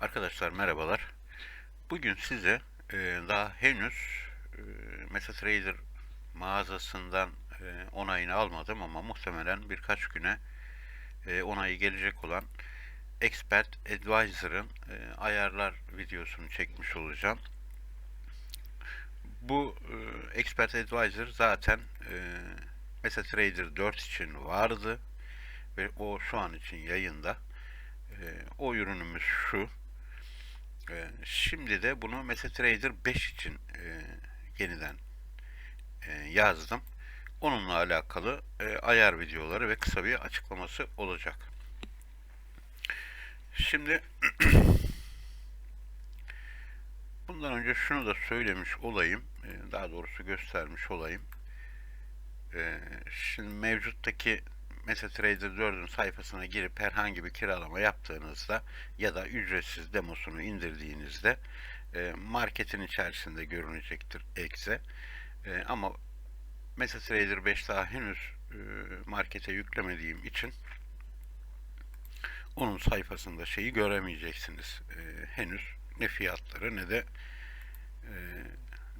Arkadaşlar merhabalar. Bugün size e, daha henüz e, MetaTrader mağazasından e, onayını almadım ama muhtemelen birkaç güne e, onayı gelecek olan Expert Advisor'ın e, ayarlar videosunu çekmiş olacağım. Bu e, Expert Advisor zaten e, MetaTrader 4 için vardı ve o şu an için yayında. E, o ürünümüz şu. E, şimdi de bunu MetaTrader 5 için e, yeniden e, yazdım. Onunla alakalı e, ayar videoları ve kısa bir açıklaması olacak. Şimdi bundan önce şunu da söylemiş olayım. e, daha doğrusu göstermiş olayım. E, şimdi mevcuttaki MetaTrader 4'ün sayfasına girip herhangi bir kiralama yaptığınızda ya da ücretsiz demosunu indirdiğinizde e, marketin içerisinde görünecektir exe. E, ama MetaTrader 5 daha henüz e, markete yüklemediğim için onun sayfasında şeyi göremeyeceksiniz. E, henüz ne fiyatları ne de e,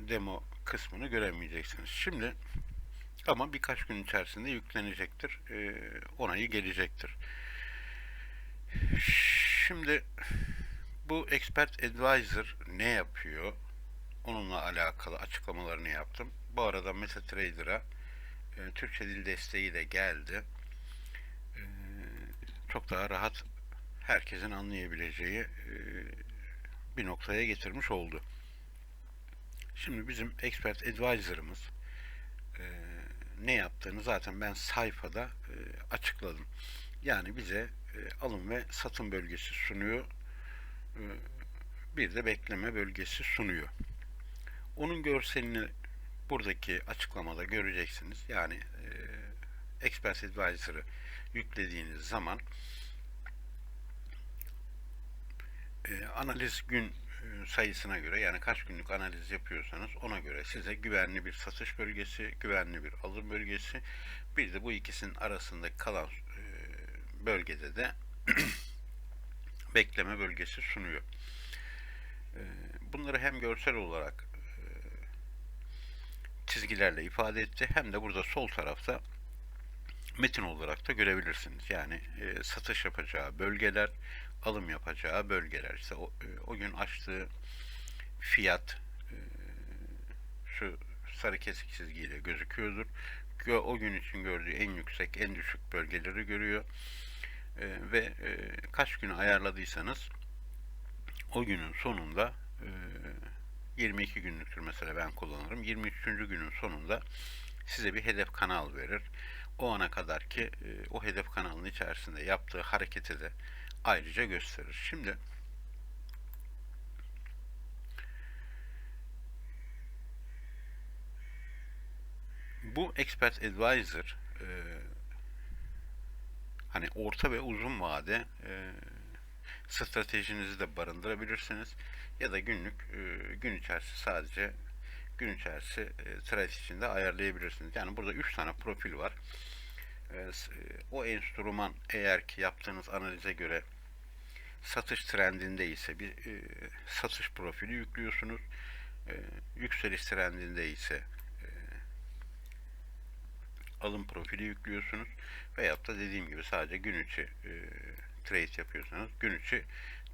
demo kısmını göremeyeceksiniz. Şimdi ama birkaç gün içerisinde yüklenecektir. E, onayı gelecektir. Şimdi bu Expert Advisor ne yapıyor? Onunla alakalı açıklamalarını yaptım. Bu arada MetaTrader'a e, Türkçe dil desteği de geldi. E, çok daha rahat herkesin anlayabileceği e, bir noktaya getirmiş oldu. Şimdi bizim Expert Advisor'ımız ne yaptığını zaten ben sayfada e, açıkladım. Yani bize e, alım ve satım bölgesi sunuyor. E, bir de bekleme bölgesi sunuyor. Onun görselini buradaki açıklamada göreceksiniz. Yani e, Expert Advisor'ı yüklediğiniz zaman e, analiz gün sayısına göre yani kaç günlük analiz yapıyorsanız ona göre size güvenli bir satış bölgesi, güvenli bir alım bölgesi, bir de bu ikisinin arasında kalan e, bölgede de bekleme bölgesi sunuyor. E, bunları hem görsel olarak e, çizgilerle ifade etti hem de burada sol tarafta metin olarak da görebilirsiniz. Yani e, satış yapacağı bölgeler, alım yapacağı bölgeler. İşte o, e, o gün açtığı fiyat e, şu sarı kesik çizgiyle gözüküyordur. Gö- O gün için gördüğü en yüksek, en düşük bölgeleri görüyor. E, ve kaç günü ayarladıysanız o günün sonunda e, 22 günlüktür mesela ben kullanırım. 23. günün sonunda size bir hedef kanal verir. O ana kadar ki o hedef kanalının içerisinde yaptığı hareketi de ayrıca gösterir. Şimdi bu Expert Advisor e, hani orta ve uzun vade e, stratejinizi de barındırabilirsiniz ya da günlük e, gün içerisinde sadece gün içerisinde e, trade içinde ayarlayabilirsiniz. Yani burada 3 tane profil var. E, e, o enstrüman eğer ki yaptığınız analize göre satış trendinde ise bir e, satış profili yüklüyorsunuz. E, yükseliş trendinde ise e, alım profili yüklüyorsunuz. Veyahut da dediğim gibi sadece gün içi e, trade yapıyorsanız gün içi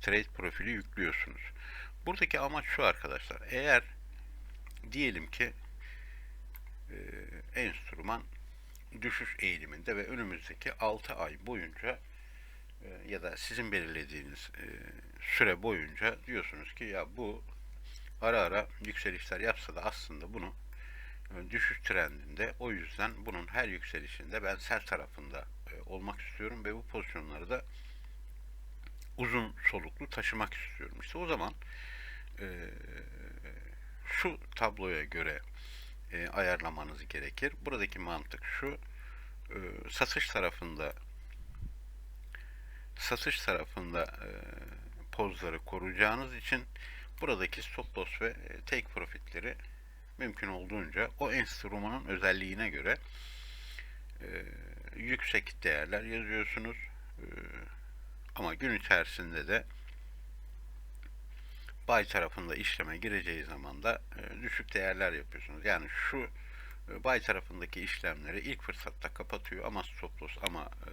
trade profili yüklüyorsunuz. Buradaki amaç şu arkadaşlar. Eğer diyelim ki e, enstrüman düşüş eğiliminde ve önümüzdeki 6 ay boyunca e, ya da sizin belirlediğiniz e, süre boyunca diyorsunuz ki ya bu ara ara yükselişler yapsa da aslında bunu e, düşüş trendinde o yüzden bunun her yükselişinde ben sell tarafında olmak istiyorum ve bu pozisyonları da uzun soluklu taşımak istiyorum. İşte o zaman şu tabloya göre ayarlamanız gerekir. Buradaki mantık şu. satış tarafında satış tarafında e, pozları koruyacağınız için buradaki stop loss ve e, take profitleri mümkün olduğunca o enstrümanın özelliğine göre e, yüksek değerler yazıyorsunuz. Ama gün içerisinde de buy tarafında işleme gireceği zaman da düşük değerler yapıyorsunuz. Yani şu buy tarafındaki işlemleri ilk fırsatta kapatıyor ama stop loss ama e,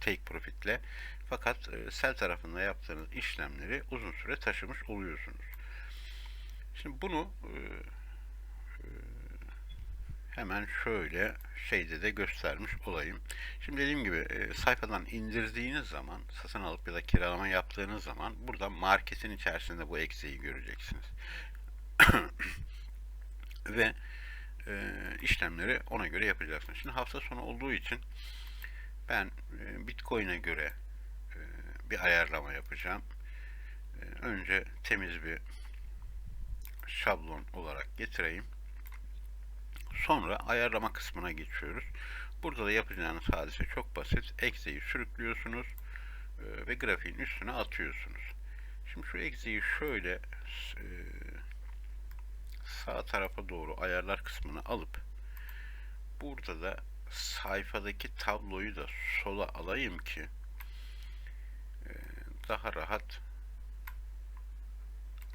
take profitle fakat e, sell tarafında yaptığınız işlemleri uzun süre taşımış oluyorsunuz. Şimdi bunu e, e, hemen şöyle şeyde de göstermiş olayım. Şimdi dediğim gibi sayfadan indirdiğiniz zaman satın alıp ya da kiralama yaptığınız zaman burada marketin içerisinde bu eksiği göreceksiniz. Ve işlemleri ona göre yapacaksınız. Şimdi hafta sonu olduğu için ben e, Bitcoin'e göre e, bir ayarlama yapacağım. E, önce temiz bir şablon olarak getireyim. Sonra ayarlama kısmına geçiyoruz. Burada da yapacağınız hadise çok basit. Ekseyi sürüklüyorsunuz ve grafiğin üstüne atıyorsunuz. Şimdi şu ekseyi şöyle sağ tarafa doğru ayarlar kısmını alıp burada da sayfadaki tabloyu da sola alayım ki e, daha rahat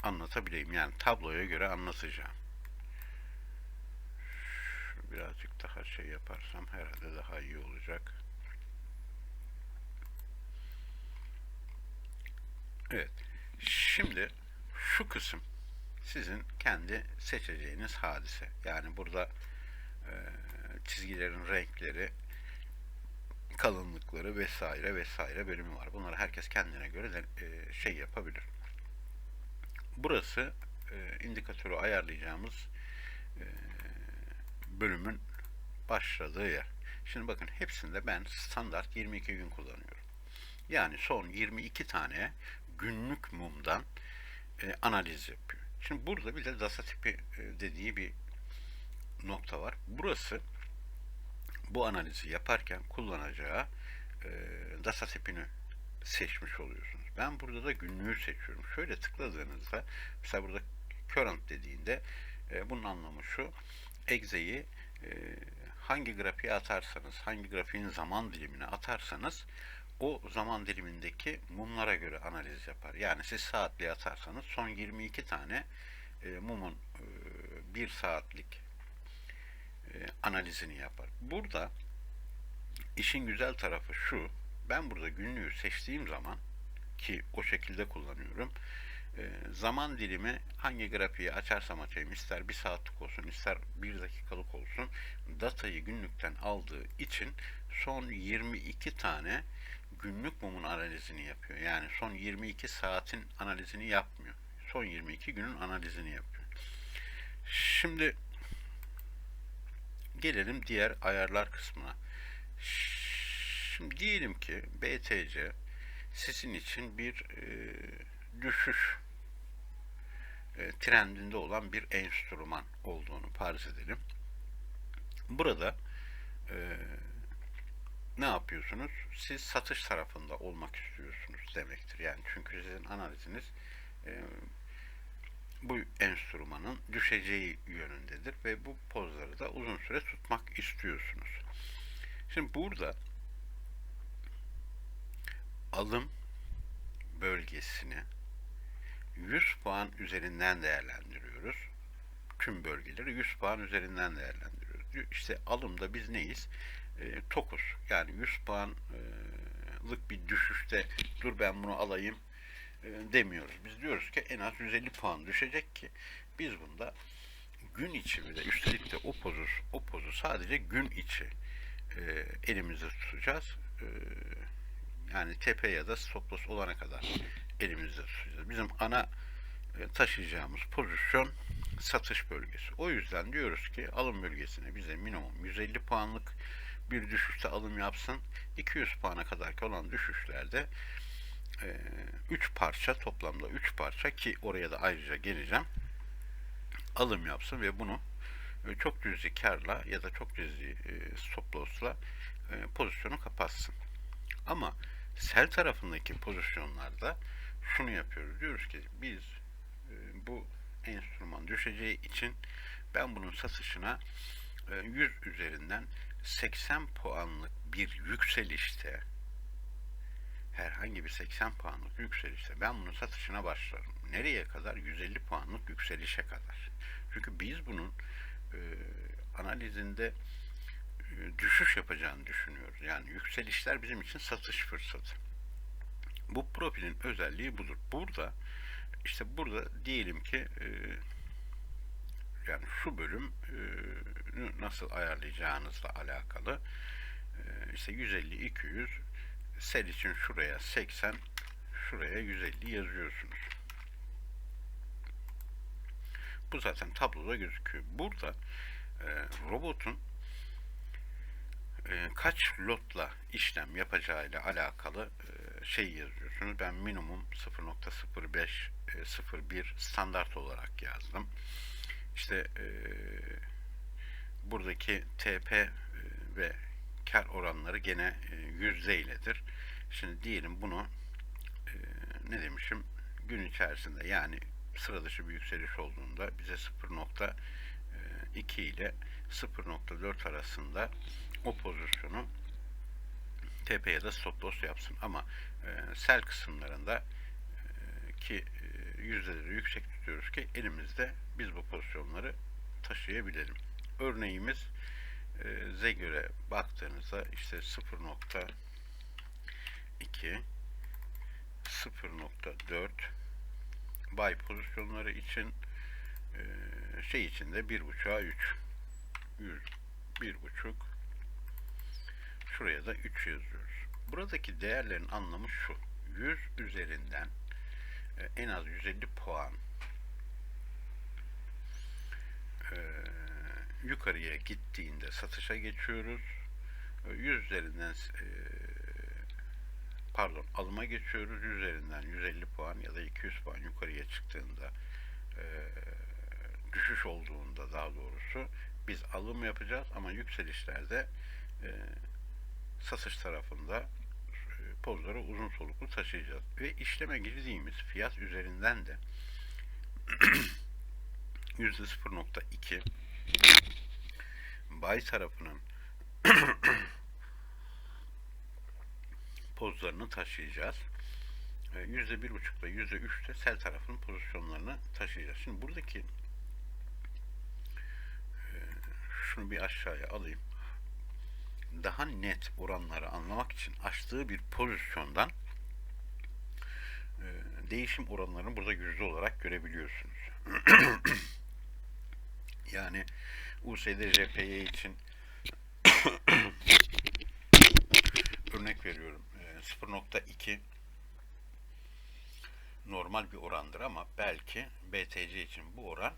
anlatabileyim. Yani tabloya göre anlatacağım. Şu birazcık daha şey yaparsam herhalde daha iyi olacak. Evet. Şimdi şu kısım sizin kendi seçeceğiniz hadise. Yani burada e, çizgilerin renkleri, kalınlıkları vesaire vesaire bölümü var. Bunları herkes kendine göre de e, şey yapabilir. Burası e, indikatörü ayarlayacağımız e, bölümün başladığı yer. Şimdi bakın hepsinde ben standart 22 gün kullanıyorum. Yani son 22 tane günlük mumdan e, analiz yapıyor. Şimdi burada bir de data tipi e, dediği bir nokta var. Burası bu analizi yaparken kullanacağı e, data seçmiş oluyorsunuz. Ben burada da günlüğü seçiyorum. Şöyle tıkladığınızda mesela burada current dediğinde e, bunun anlamı şu. Exe'yi e, hangi grafiğe atarsanız, hangi grafiğin zaman dilimine atarsanız o zaman dilimindeki mumlara göre analiz yapar. Yani siz saatliğe atarsanız son 22 tane e, mumun e, bir saatlik analizini yapar. Burada işin güzel tarafı şu. Ben burada günlüğü seçtiğim zaman ki o şekilde kullanıyorum. E, zaman dilimi hangi grafiği açarsam açayım ister bir saatlik olsun ister bir dakikalık olsun datayı günlükten aldığı için son 22 tane günlük mumun analizini yapıyor. Yani son 22 saatin analizini yapmıyor. Son 22 günün analizini yapıyor. Şimdi gelelim diğer ayarlar kısmına. Şimdi diyelim ki BTC sizin için bir e, düşüş e, trendinde olan bir enstrüman olduğunu farz edelim. Burada e, ne yapıyorsunuz? Siz satış tarafında olmak istiyorsunuz demektir. Yani çünkü sizin analiziniz e, bu enstrümanın düşeceği yönündedir ve bu pozları da uzun süre tutmak istiyorsunuz. Şimdi burada alım bölgesini 100 puan üzerinden değerlendiriyoruz. Tüm bölgeleri 100 puan üzerinden değerlendiriyoruz. İşte alımda biz neyiz? E, tokuz. Yani 100 puanlık bir düşüşte dur ben bunu alayım demiyoruz. Biz diyoruz ki en az 150 puan düşecek ki biz bunda gün içi de üstelik de o pozu, o pozu sadece gün içi e, elimizde tutacağız. E, yani tepe ya da stop loss olana kadar elimizde tutacağız. Bizim ana e, taşıyacağımız pozisyon satış bölgesi. O yüzden diyoruz ki alım bölgesine bize minimum 150 puanlık bir düşüşte alım yapsın. 200 puana kadar olan düşüşlerde 3 e, parça toplamda 3 parça ki oraya da ayrıca geleceğim alım yapsın ve bunu e, çok cüzi karla ya da çok cüzi stop loss'la pozisyonu kapatsın. Ama sel tarafındaki pozisyonlarda şunu yapıyoruz. Diyoruz ki biz e, bu enstrüman düşeceği için ben bunun satışına e, 100 üzerinden 80 puanlık bir yükselişte herhangi bir 80 puanlık yükselişte ben bunun satışına başlarım. Nereye kadar? 150 puanlık yükselişe kadar. Çünkü biz bunun e, analizinde e, düşüş yapacağını düşünüyoruz. Yani yükselişler bizim için satış fırsatı. Bu profilin özelliği budur. Burada işte burada diyelim ki e, yani şu bölüm e, nasıl ayarlayacağınızla alakalı e, işte 150 200 sel için şuraya 80 şuraya 150 yazıyorsunuz. Bu zaten tabloda gözüküyor. Burada e, robotun e, kaç lotla işlem yapacağıyla alakalı e, şey yazıyorsunuz. Ben minimum 0.05 e, 01 standart olarak yazdım. İşte e, buradaki TP e, ve kar oranları gene e, yüzde iledir. Şimdi diyelim bunu e, ne demişim gün içerisinde yani sıra dışı bir yükseliş olduğunda bize 0.2 ile 0.4 arasında o pozisyonu TP ya da stop loss yapsın. Ama e, sell kısımlarında e, ki e, yüzdeleri yüksek tutuyoruz ki elimizde biz bu pozisyonları taşıyabilelim. Örneğimiz e, ze göre baktığınızda işte 0.2 0.4 buy pozisyonları için e, şey içinde 1.5'a 3 100 1.5 şuraya da 3 yazıyoruz. Buradaki değerlerin anlamı şu. 100 üzerinden e, en az 150 puan e, yukarıya gittiğinde satışa geçiyoruz. 100 üzerinden e, pardon alıma geçiyoruz. Üzerinden 150 puan ya da 200 puan yukarıya çıktığında e, düşüş olduğunda daha doğrusu biz alım yapacağız ama yükselişlerde e, satış tarafında pozları uzun soluklu taşıyacağız. Ve işleme girdiğimiz fiyat üzerinden de %0.2 buy tarafının pozlarını taşıyacağız. Yüzde bir buçukla yüzde üçte sel tarafının pozisyonlarını taşıyacağız. Şimdi buradaki e, şunu bir aşağıya alayım. Daha net oranları anlamak için açtığı bir pozisyondan e, değişim oranlarını burada yüzde olarak görebiliyorsunuz. yani USD JPY için örnek veriyorum 0.2 normal bir orandır ama belki BTC için bu oran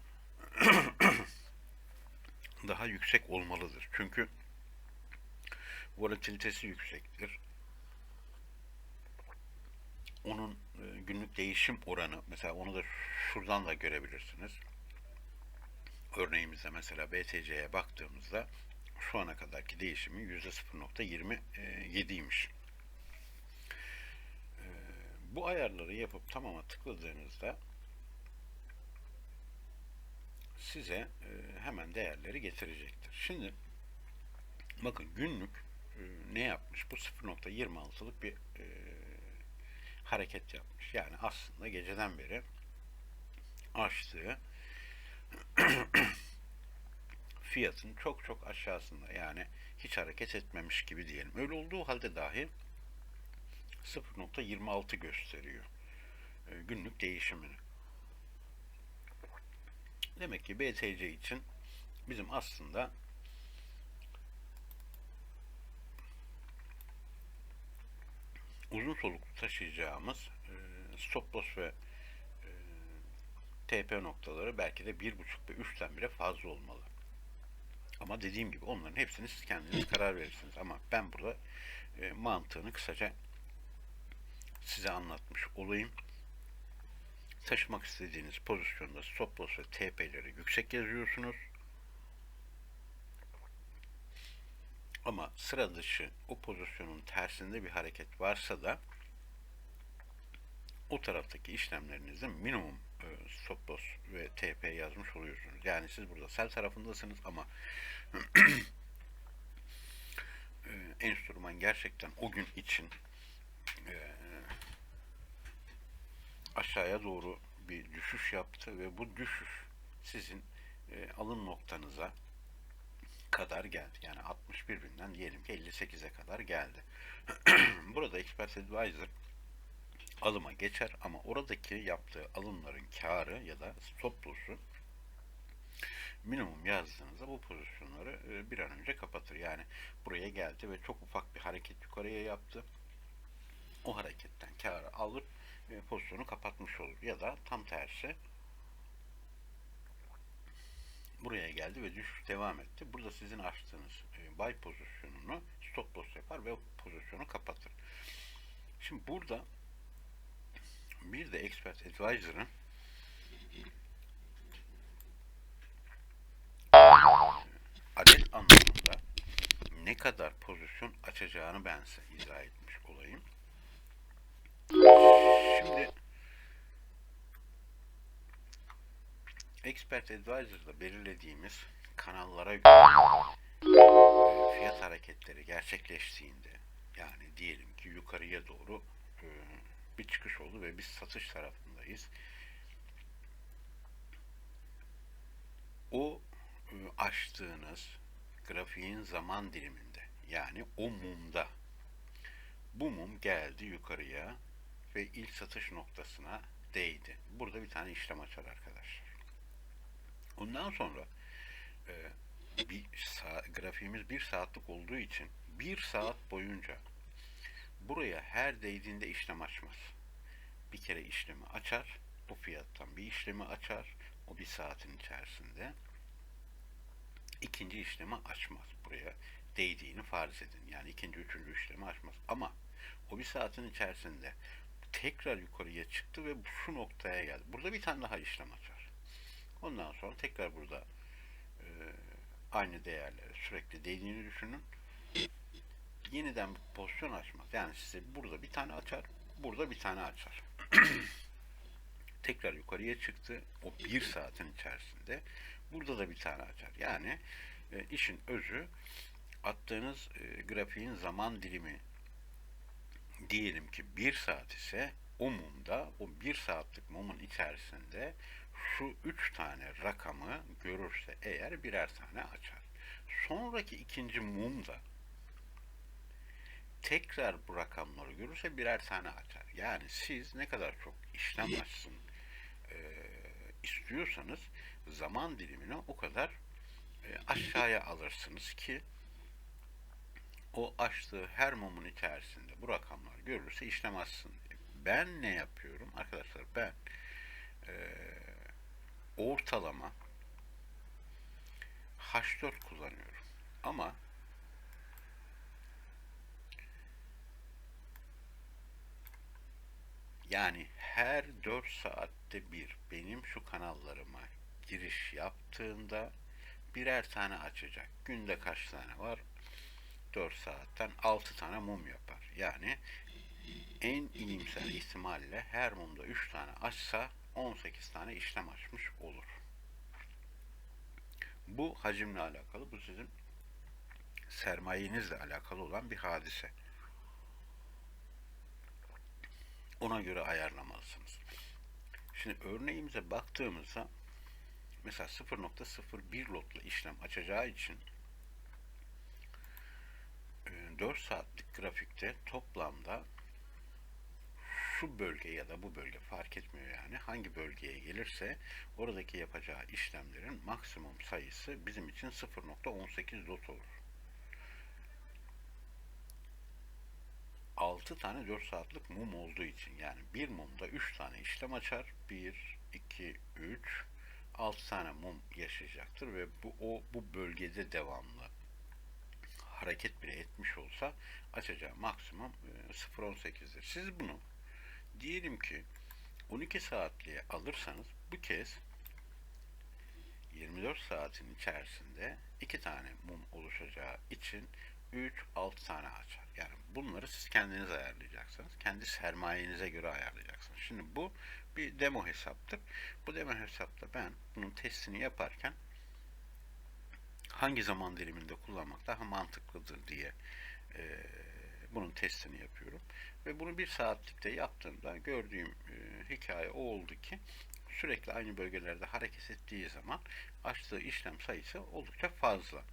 daha yüksek olmalıdır. Çünkü volatilitesi yüksektir. Onun e, günlük değişim oranı mesela onu da şuradan da görebilirsiniz. Örneğimizde mesela BTC'ye baktığımızda şu ana kadarki değişimi %0.27'ymiş. E, bu ayarları yapıp tamama tıkladığınızda size e, hemen değerleri getirecektir. Şimdi bakın günlük ne yapmış? Bu 0.26'lık bir hareket yapmış. Yani aslında geceden beri açtığı fiyatın çok çok aşağısında yani hiç hareket etmemiş gibi diyelim. Öyle olduğu halde dahi 0.26 gösteriyor e, günlük değişimini. Demek ki BTC için bizim aslında uzun soluklu taşıyacağımız e, stop loss ve TP noktaları belki de bir buçuk ve üçten bile fazla olmalı. Ama dediğim gibi onların hepsini siz kendiniz karar verirsiniz. Ama ben burada e, mantığını kısaca size anlatmış olayım. Taşımak istediğiniz pozisyonda stop loss ve TP'leri yüksek yazıyorsunuz. Ama sıra dışı o pozisyonun tersinde bir hareket varsa da o taraftaki işlemlerinizde minimum e, stop loss ve TP yazmış oluyorsunuz. Yani siz burada sell tarafındasınız ama e, enstrüman gerçekten o gün için e, aşağıya doğru bir düşüş yaptı ve bu düşüş sizin alım noktanıza kadar geldi. Yani 61 binden diyelim ki 58'e kadar geldi. Burada Expert Advisor alıma geçer ama oradaki yaptığı alımların karı ya da stop loss'u minimum yazdığınızda bu pozisyonları e, bir an önce kapatır. Yani buraya geldi ve çok ufak bir hareket yukarıya yaptı. O hareketten karı alır e, pozisyonu kapatmış olur. Ya da tam tersi buraya geldi ve düşüş devam etti. Burada sizin açtığınız e, buy pozisyonunu stop loss yapar ve pozisyonu kapatır. Şimdi burada bir de Expert Advisor'ın adet anlamında ne kadar pozisyon açacağını ben size izah etmiş olayım. Şimdi Expert Advisor'da belirlediğimiz kanallara göre e, fiyat hareketleri gerçekleştiğinde yani diyelim ki yukarıya doğru e, bir çıkış oldu ve biz satış tarafındayız. O e, açtığınız grafiğin zaman diliminde yani o mumda bu mum geldi yukarıya ve ilk satış noktasına değdi. Burada bir tane işlem açar arkadaşlar. Ondan sonra e, bir sa- grafiğimiz bir saatlik olduğu için bir saat boyunca buraya her değdiğinde işlem açmaz. Bir kere işlemi açar, bu fiyattan bir işlemi açar, o bir saatin içerisinde. İkinci işlemi açmaz buraya değdiğini farz edin. Yani ikinci, üçüncü işlemi açmaz. Ama o bir saatin içerisinde tekrar yukarıya çıktı ve şu noktaya geldi. Burada bir tane daha işlem açar. Ondan sonra tekrar burada e, aynı değerlere sürekli değdiğini düşünün. Yeniden bir pozisyon açmaz. Yani size burada bir tane açar, burada bir tane açar. tekrar yukarıya çıktı. O bir saatin içerisinde. Burada da bir tane açar. Yani e, işin özü attığınız e, grafiğin zaman dilimi diyelim ki bir saat ise o mumda o bir saatlik mumun içerisinde şu üç tane rakamı görürse eğer birer tane açar. Sonraki ikinci mumda tekrar bu rakamları görürse birer tane açar. Yani siz ne kadar çok işlem açsın e, istiyorsanız zaman dilimini o kadar e, aşağıya alırsınız ki o açtığı her mumun içerisinde bu rakamlar görülürse işlem açsın. Ben ne yapıyorum? Arkadaşlar ben e, ortalama H4 kullanıyorum. Ama yani her 4 saatte bir benim şu kanallarıma giriş yaptığında birer tane açacak. Günde kaç tane var? 4 saatten 6 tane mum yapar. Yani en iyimser ihtimalle her mumda 3 tane açsa 18 tane işlem açmış olur. Bu hacimle alakalı, bu sizin sermayenizle alakalı olan bir hadise. Ona göre ayarlamalısınız. Şimdi örneğimize baktığımızda mesela 0.01 lotla işlem açacağı için 4 saatlik grafikte toplamda şu bölge ya da bu bölge fark etmiyor yani hangi bölgeye gelirse oradaki yapacağı işlemlerin maksimum sayısı bizim için 0.18 lot olur. 6 tane 4 saatlik mum olduğu için yani bir mumda 3 tane işlem açar. 1, 2, 3, 6 tane mum yaşayacaktır ve bu o bu bölgede devamlı hareket bile etmiş olsa açacağı maksimum 0.18'dir. Siz bunu diyelim ki 12 saatliğe alırsanız bu kez 24 saatin içerisinde 2 tane mum oluşacağı için 3, 6 tane açar. Yani bunları siz kendiniz ayarlayacaksınız. Kendi sermayenize göre ayarlayacaksınız. Şimdi bu bir demo hesaptır. Bu demo hesapta ben bunun testini yaparken hangi zaman diliminde kullanmak daha mantıklıdır diye e, Bunun testini yapıyorum. Ve bunu bir saatlikte yaptığımda gördüğüm e, hikaye o oldu ki sürekli aynı bölgelerde hareket ettiği zaman açtığı işlem sayısı oldukça fazla.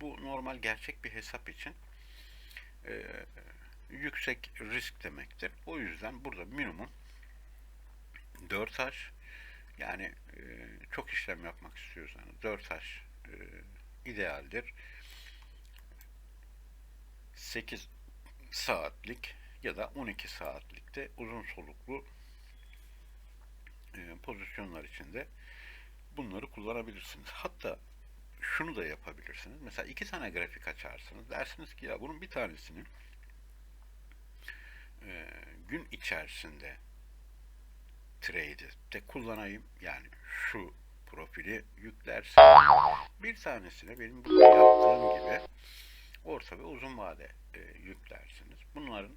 Bu normal gerçek bir hesap için e, yüksek risk demektir. O yüzden burada minimum 4 haş yani e, çok işlem yapmak istiyorsanız 4 haş e, idealdir. 8 saatlik ya da 12 saatlikte uzun soluklu e, pozisyonlar içinde bunları kullanabilirsiniz. Hatta şunu da yapabilirsiniz. Mesela iki tane grafik açarsınız. Dersiniz ki ya bunun bir tanesini e, gün içerisinde trade'de kullanayım. Yani şu profili yüklersin. Bir tanesine benim burada yaptığım gibi orta ve uzun vade e, yüklersiniz. Bunların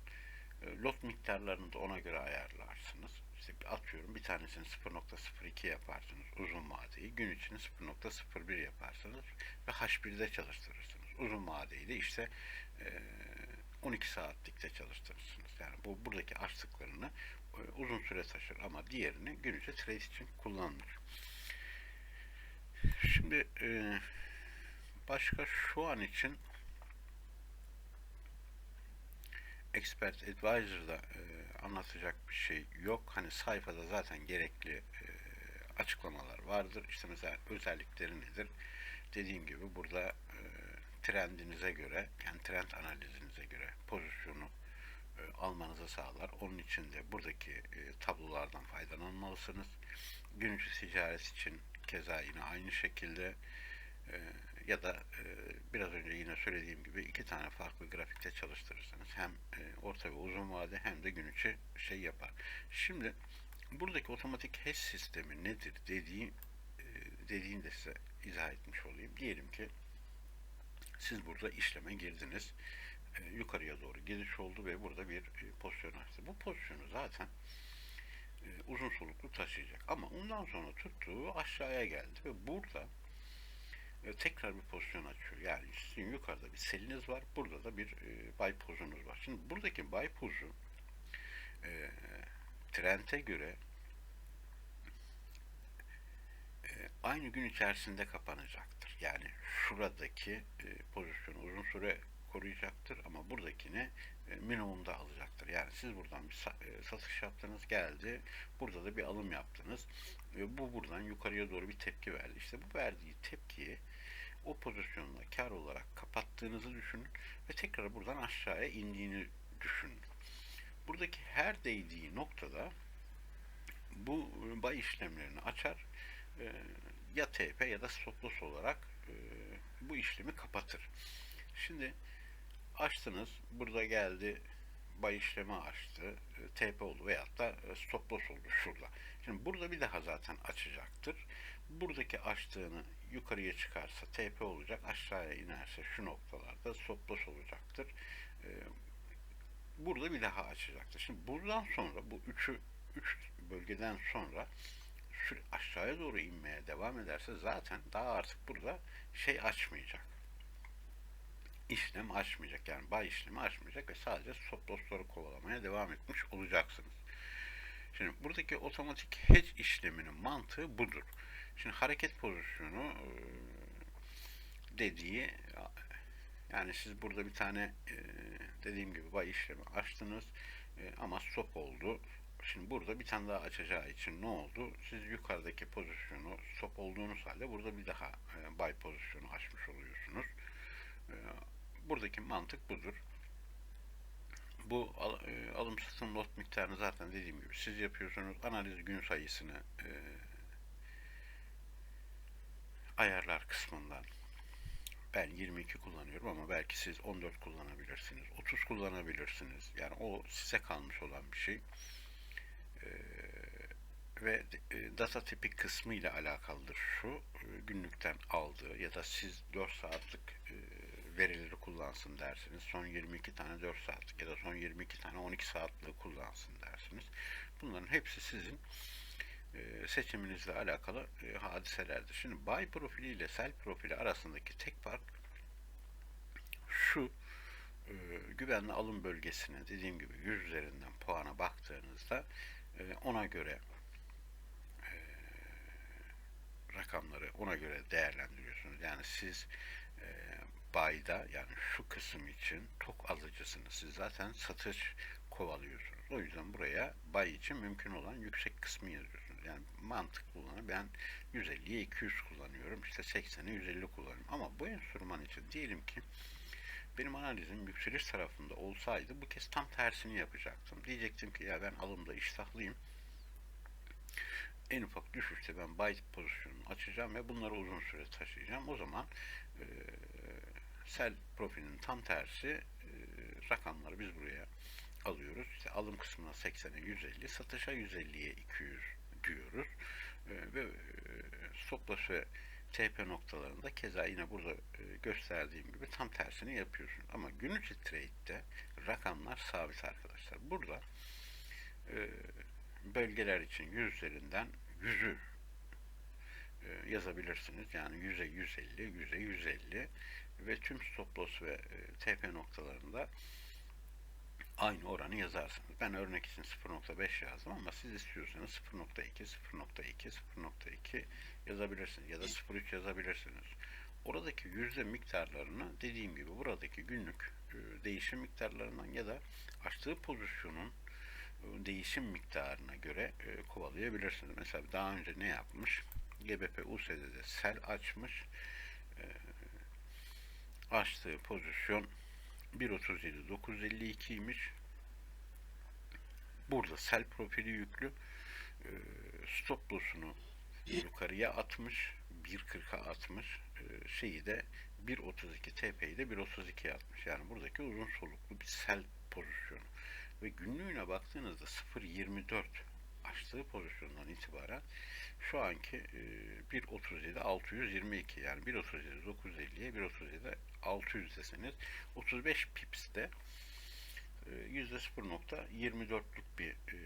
e, lot miktarlarını da ona göre ayarlarsınız. İşte atıyorum bir tanesini 0.02 yaparsınız uzun vadeyi. Gün içini 0.01 yaparsınız ve H1'de çalıştırırsınız. Uzun vadeyi de işte e, 12 saatlikte çalıştırırsınız. Yani bu buradaki açtıklarını e, uzun süre taşır ama diğerini gün içi trace için kullanılır. Şimdi e, başka şu an için Expert Advisor'da e, anlatacak bir şey yok. Hani sayfada zaten gerekli e, açıklamalar vardır. İşte mesela özellikleri nedir? Dediğim gibi burada e, trendinize göre, yani trend analizinize göre pozisyonu e, almanızı sağlar. Onun için de buradaki e, tablolardan faydalanmalısınız. Gün ticaret için keza yine aynı şekilde e, ya da e, biraz önce yine söylediğim gibi iki tane farklı grafikte çalıştırırsanız hem e, orta ve uzun vade hem de gün içi şey yapar. Şimdi buradaki otomatik hash sistemi nedir dediği e, dediğini de size izah etmiş olayım. Diyelim ki siz burada işleme girdiniz. E, yukarıya doğru gidiş oldu ve burada bir e, pozisyon açtı. Bu pozisyonu zaten e, uzun soluklu taşıyacak. Ama ondan sonra tuttuğu aşağıya geldi ve burada e, tekrar bir pozisyon açıyor. Yani sizin yukarıda bir seliniz var. Burada da bir e, buy pozunuz var. Şimdi buradaki buy pozu e, trende göre e, aynı gün içerisinde kapanacaktır. Yani şuradaki e, pozisyonu uzun süre koruyacaktır ama buradakini minimumda alacaktır. Yani siz buradan bir e, satış yaptınız geldi. Burada da bir alım yaptınız. E, bu buradan yukarıya doğru bir tepki verdi. İşte bu verdiği tepkiyi o pozisyonla kar olarak kapattığınızı düşünün ve tekrar buradan aşağıya indiğini düşünün. Buradaki her değdiği noktada bu bay işlemlerini açar e, ya TP ya da stop loss olarak e, bu işlemi kapatır. Şimdi açtınız burada geldi bay işlemi açtı e, TP oldu veyahut da e, stop loss oldu şurada. Şimdi burada bir daha zaten açacaktır. Buradaki açtığını yukarıya çıkarsa TP olacak, aşağıya inerse şu noktalarda stop loss olacaktır. E, burada bir daha açacaktır. Şimdi buradan sonra bu üçü üç bölgeden sonra aşağıya doğru inmeye devam ederse zaten daha artık burada şey açmayacak. İşlem açmayacak. Yani bay işlemi açmayacak ve sadece stop loss'ları kovalamaya devam etmiş olacaksınız. Şimdi buradaki otomatik hedge işleminin mantığı budur. Şimdi hareket pozisyonu dediği yani siz burada bir tane dediğim gibi bay işlemi açtınız ama stop oldu. Şimdi burada bir tane daha açacağı için ne oldu? Siz yukarıdaki pozisyonu stop olduğunuz halde burada bir daha buy pozisyonu açmış oluyorsunuz. Buradaki mantık budur. Bu al, alım satım lot miktarını zaten dediğim gibi siz yapıyorsunuz. Analiz gün sayısını e, ayarlar kısmından ben 22 kullanıyorum ama belki siz 14 kullanabilirsiniz, 30 kullanabilirsiniz. Yani o size kalmış olan bir şey. Ee, ve e, data tipi kısmı ile alakalıdır şu. E, günlükten aldığı ya da siz 4 saatlik e, verileri kullansın dersiniz. Son 22 tane 4 saatlik ya da son 22 tane 12 saatlik kullansın dersiniz. Bunların hepsi sizin e, seçiminizle alakalı e, hadiselerdir. Şimdi buy profili ile sell profili arasındaki tek fark şu e, güvenli alım bölgesine dediğim gibi 100 üzerinden puana baktığınızda ona göre rakamları ona göre değerlendiriyorsunuz. Yani siz bayda yani şu kısım için tok alıcısınız. Siz zaten satış kovalıyorsunuz. O yüzden buraya bay için mümkün olan yüksek kısmı yazıyorsunuz. Yani mantıklı olanı ben 150'ye 200 kullanıyorum. İşte 80'e 150 kullanıyorum. Ama bu enstrüman için diyelim ki benim analizim yükseliş tarafında olsaydı bu kez tam tersini yapacaktım. Diyecektim ki ya ben alımda iştahlıyım. En ufak düşüşte ben buy pozisyonunu açacağım ve bunları uzun süre taşıyacağım. O zaman e, sell profilinin tam tersi e, rakamları biz buraya alıyoruz. İşte alım kısmına 80'e 150, satışa 150'ye 200 diyoruz. E, ve e, stop loss ve TP noktalarında keza yine burada e, gösterdiğim gibi tam tersini yapıyorsun. Ama gün içi trade'de rakamlar sabit arkadaşlar. Burada e, bölgeler için 100 üzerinden 100'ü e, yazabilirsiniz. Yani 100'e 150, 100'e 150 ve tüm stop loss ve e, TP noktalarında aynı oranı yazarsınız. Ben örnek için 0.5 yazdım ama siz istiyorsanız 0.2, 0.2, 0.2 yazabilirsiniz ya da 0.3 yazabilirsiniz. Oradaki yüzde miktarlarını dediğim gibi buradaki günlük e, değişim miktarlarından ya da açtığı pozisyonun e, değişim miktarına göre kovalayabilirsiniz. Mesela daha önce ne yapmış? GBP USD'de sel açmış. Açtığı pozisyon 1.37 952 imiş. Burada sell profili yüklü. E, stop loss'unu yukarıya atmış. 1.40'a atmış. E, şeyi de 1.32 TP'yi de 1.32'ye atmış. Yani buradaki uzun soluklu bir sell pozisyonu. Ve günlüğüne baktığınızda 0.24 açtığı pozisyondan itibaren şu anki e, 1.37 622 yani 1.37 950'ye 1.37 600 deseniz 35 pips'te yüzde 0.24'lük bir e,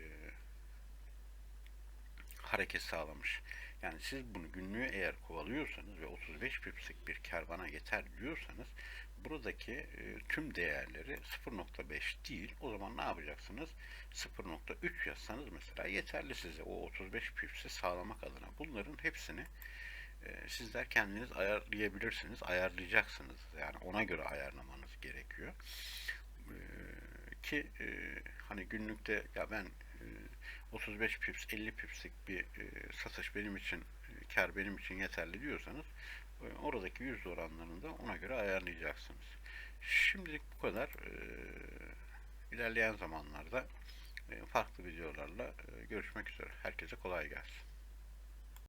hareket sağlamış. Yani siz bunu günlüğü eğer kovalıyorsanız ve 35 pipslik bir kar bana yeter diyorsanız buradaki e, tüm değerleri 0.5 değil. O zaman ne yapacaksınız? 0.3 yazsanız mesela yeterli size o 35 pipsi sağlamak adına. Bunların hepsini e, sizler kendiniz ayarlayabilirsiniz. Ayarlayacaksınız. Yani ona göre ayarlamanız gerekiyor. E, ki e, hani günlükte ya ben e, 35 pips 50 pipslik bir e, satış benim için e, kar benim için yeterli diyorsanız oradaki yüzde oranlarını da ona göre ayarlayacaksınız. Şimdilik bu kadar. E, ilerleyen zamanlarda e, farklı videolarla e, görüşmek üzere. Herkese kolay gelsin.